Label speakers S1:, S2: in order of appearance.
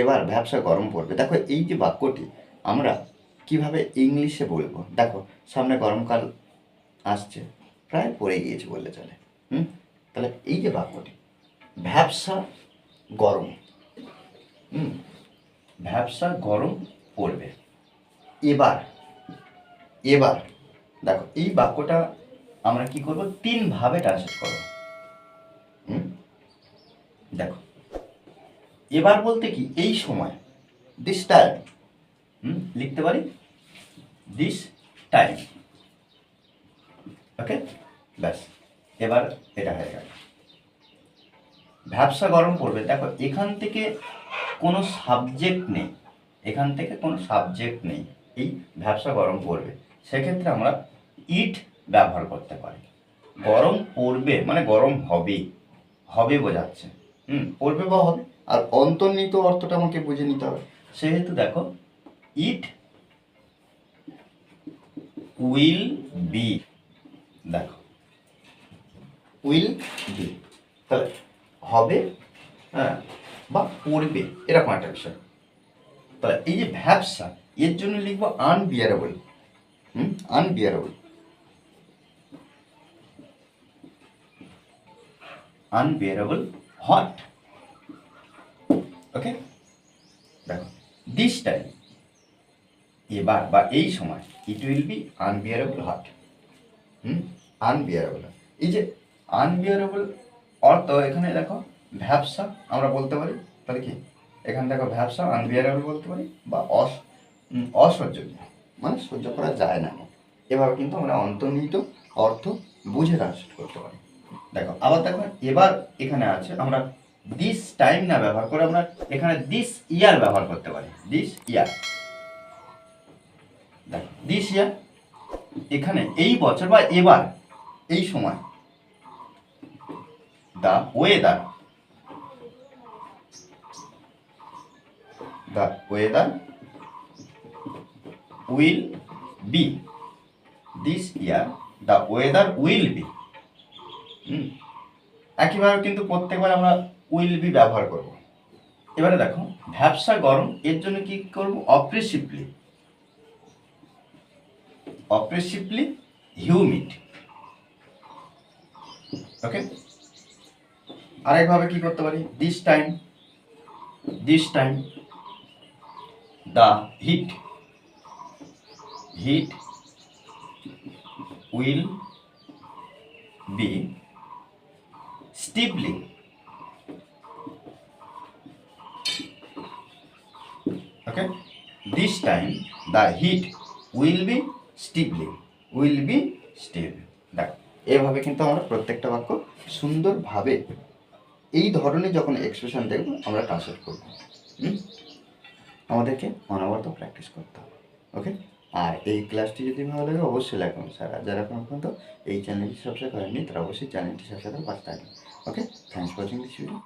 S1: এবার ব্যবসা গরম পড়বে। দেখো, এই যে বাক্যটি, আমরা কীভাবে ইংলিশে বলব? দেখো, সামনে গরমকাল আসছে, প্রায় পড়ে গিয়েছে বললে চলে। হুম? তাহলে এই যে বাক্যটি, ব্যবসা গরম। হুম? ব্যবসা গরম পড়বে। এবার এবার, দেখো, এই বাক্যটা আমরা কি করব? তিন ভাবে ট্রান্সলেট করব। হুম? দেখো এবার বলতে কি, এই সময় দিস টাইম হুম, লিখতে পারি? দিস টাইম ওকে ব্যাস, এবার এটা হয়ে গেল। ব্যবসা গরম পড়বে দেখো, এখান থেকে কোনো সাবজেক্ট নেই, এখান থেকে কোনো সাবজেক্ট নেই, এই ব্যবসা গরম পড়বে। সেক্ষেত্রে আমরা ইট ব্যবহার করতে পারি। গরম পড়বে মানে গরম হবে হবে বোঝাচ্ছে। হুম, পড়বে বা হবে? আর অন্তর্নিহিত অর্থটা আমাকে বুঝে নিতে হবে। সেহেতু দেখো ইট উইল বি দেখো উইল বি তাহলে হবে হ্যাঁ বা পড়বে, এরকম একটা বিষয়। তাহলে এই যে ভ্যাবসা, এর জন্য লিখব unbearable hmm unbearable unbearable hot okay দেখো দিস টাইম এবার বা এই সময় it will be unbearable hot hmm? Unbearable এই যে আনবিয়ারেবল অর্থ এখানে দেখো, ভ্যাবসা আমরা বলতে পারি, তাহলে কি? এখানে দেখো ভ্যাবসা আনবিয়ারেবল বলতে পারি, বা অস মানে সহ্য করা যায় না। এভাবে কিন্তু আমরা অন্তর্নিহিত অর্থ বুঝে ট্রান্সলেট করতে পারি। দেখো, আবার দেখো, এবার এখানে আছে, আমরা দিস টাইম না ব্যবহার করে আমরা এখানে দিস ইয়ার ব্যবহার করতে পারি। দিস ইয়ার দিস ইয়ার এখানে এই বছর বা এবার, এই সময় the weather the weather will be this year the weather will be একইভাবে কিন্তু প্রত্যেকবার আমরা উইল বি ব্যবহার করব। এবারে দেখো, ভ্যাবসা গরম, এর জন্য কি করব? Oppressively oppressively humid. ওকে? আরেকভাবে কি করতে পারি? This time this time the heat heat will be steeply okay this time the heat will be steeply will be steep দেখ, এভাবে কিন্তু আমরা প্রত্যেকটা বাক্য সুন্দরভাবে এই ধরনের যখন এক্সপ্রেশন দেখব, আমরা ট্রান্সলেট করব? আমাদেরকে অনবরত প্র্যাকটিস করতে হবে ওকে আর এই ক্লাসটি যদি ভালো লাগে, অবশ্যই করুন স্যার। আর যারা এখন পর্যন্ত এই চ্যানেলটি সাবস্ক্রাইব করেননি, তারা অবশ্যই চ্যানেলটি সাবস্ক্রাইব করে পাশে থাকবেন okay thanks for watching this video